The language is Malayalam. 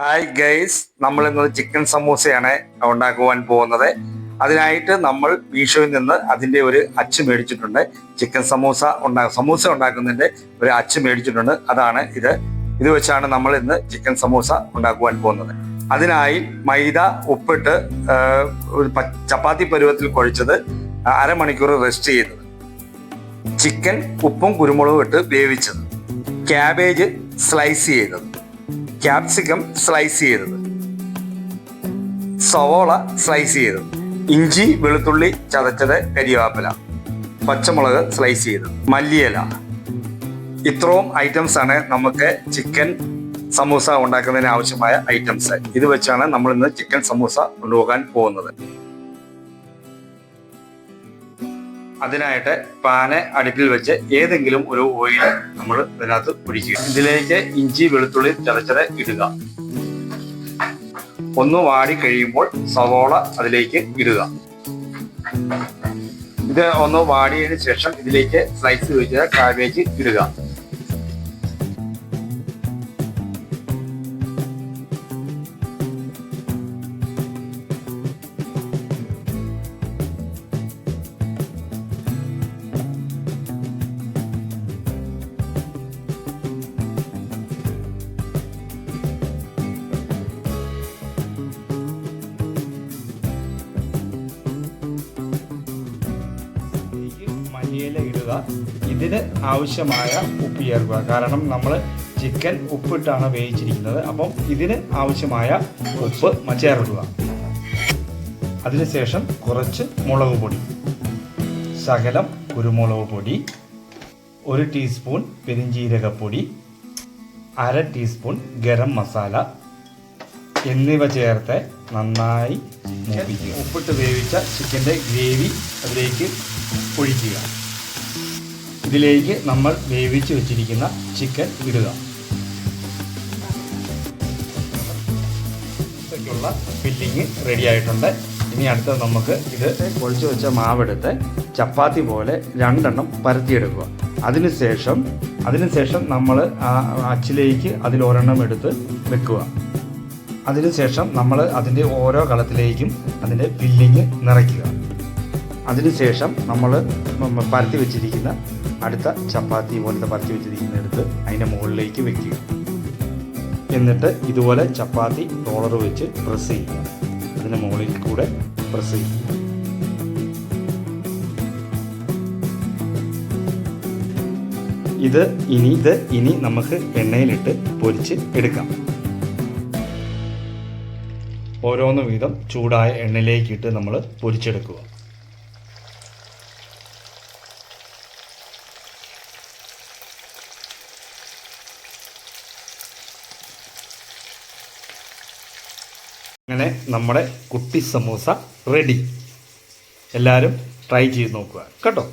ഹായ് ഗൈസ് നമ്മൾ ഇന്ന് ചിക്കൻ സമൂസയാണ് ഉണ്ടാക്കുവാൻ പോകുന്നത്. അതിനായിട്ട് നമ്മൾ മീഷോയിൽ നിന്ന് അതിന്റെ ഒരു അച്ച് മേടിച്ചിട്ടുണ്ട്. ചിക്കൻ സമൂസ ഉണ്ടാ സമൂസ ഉണ്ടാക്കുന്നതിന്റെ ഒരു അച്ച് മേടിച്ചിട്ടുണ്ട്. അതാണ് ഇത്. ഇത് വെച്ചാണ് നമ്മൾ ഇന്ന് ചിക്കൻ സമൂസ ഉണ്ടാക്കുവാൻ പോകുന്നത്. അതിനായി മൈദ ഉപ്പിട്ട് ഒരു ചപ്പാത്തി പരുവത്തിൽ കുഴച്ചത് അരമണിക്കൂർ റെസ്റ്റ് ചെയ്തത്. ചിക്കൻ ഉപ്പും കുരുമുളകും ഇട്ട് വേവിച്ചത്. ക്യാബേജ് സ്ലൈസ് ചെയ്തത്. ക്യാപ്സിക്കം സ്ലൈസ് ചെയ്തത് സവോള സ്ലൈസ് ചെയ്തത് ഇഞ്ചി വെളുത്തുള്ളി ചതച്ചത് കരിവേപ്പില പച്ചമുളക് സ്ലൈസ് ചെയ്തത് മല്ലിയില. ഇത്രയും ഐറ്റംസ് ആണ് നമുക്ക് ചിക്കൻ സമൂസ ഉണ്ടാക്കുന്നതിന് ആവശ്യമായ ഐറ്റംസ്. ഇത് വെച്ചാണ് നമ്മൾ ഇന്ന് ചിക്കൻ സമൂസ കൊണ്ടുപോകാൻ പോകുന്നത്. അതിനായിട്ട് പാന് അടുപ്പിൽ വെച്ച് ഏതെങ്കിലും ഒരു ഓയിൽ നമ്മൾ ഇതിനകത്ത് ഒഴിക്കുക. ഇതിലേക്ക് ഇഞ്ചി വെളുത്തുള്ളി ചതച്ചത് ഇടുക. ഒന്ന് വാടി കഴിയുമ്പോൾ സവോള അതിലേക്ക് ഇടുക. ഇത് ഒന്ന് വാടിയതിന് ശേഷം ഇതിലേക്ക് സ്ലൈസ് വെച്ച കാബേജ് ഇടുക. ഇതിന് ആവശ്യമായ ഉപ്പ് ചേർക്കുക. കാരണം നമ്മൾ ചിക്കൻ ഉപ്പിട്ടാണ് വേവിച്ചിരിക്കുന്നത്. അപ്പം ഇതിന് ആവശ്യമായ ഉപ്പ് ചേർക്കുക. അതിനുശേഷം കുറച്ച് മുളക് പൊടി. ശകലം കുരുമുളക് പൊടി. ഒരു ടീസ്പൂൺ പെരിഞ്ജീരകപ്പൊടി അര ടീസ്പൂൺ ഗരം മസാല. എന്നിവ ചേർത്ത് നന്നായി ഉപ്പിട്ട് വേവിച്ച ചിക്കന്റെ ഗ്രേവി അതിലേക്ക് ഒഴിക്കുക. ഇതിലേക്ക് നമ്മൾ വേവിച്ച് വെച്ചിരിക്കുന്ന ചിക്കൻ ഇടുക. ഇതൊക്കെയുള്ള ഫില്ലിങ് റെഡി ആയിട്ടുണ്ട്. ഇനി അടുത്തത് നമുക്ക് ഇത് പൊളിച്ചു വെച്ച മാവെടുത്ത് ചപ്പാത്തി പോലെ രണ്ടെണ്ണം പരത്തിയെടുക്കുക. അതിനുശേഷം അതിനുശേഷം നമ്മൾ ആ അച്ചിലേക്ക് അതിൽ ഒരെണ്ണം എടുത്ത് വെക്കുക. അതിനുശേഷം നമ്മൾ അതിന്റെ ഓരോ കളത്തിലേക്കും അതിന്റെ ഫില്ലിങ് നിറയ്ക്കുക. അതിനുശേഷം നമ്മൾ പരത്തി വെച്ചിരിക്കുന്ന അടുത്ത ചപ്പാത്തി പോലത്തെ പരത്തി വെച്ചിരിക്കുന്ന എടുത്ത് അതിന്റെ മുകളിലേക്ക് വെക്കുക. എന്നിട്ട് ഇതുപോലെ ചപ്പാത്തി റോളർ വെച്ച് പ്രസ് ചെയ്യുക. അതിന്റെ മുകളിൽ കൂടെ പ്രസ് ചെയ്യുക. ഇത് ഇനി ഇത് ഇനി നമുക്ക് എണ്ണയിലിട്ട് പൊരിച്ച് എടുക്കാം. ഓരോന്ന് വീതം ചൂടായ എണ്ണയിലേക്കിട്ട് നമ്മൾ പൊരിച്ചെടുക്കുക. അങ്ങനെ നമ്മുടെ കുട്ടി സമൂസ റെഡി എല്ലാവരും ട്രൈ ചെയ്ത് നോക്കുക. കേട്ടോ?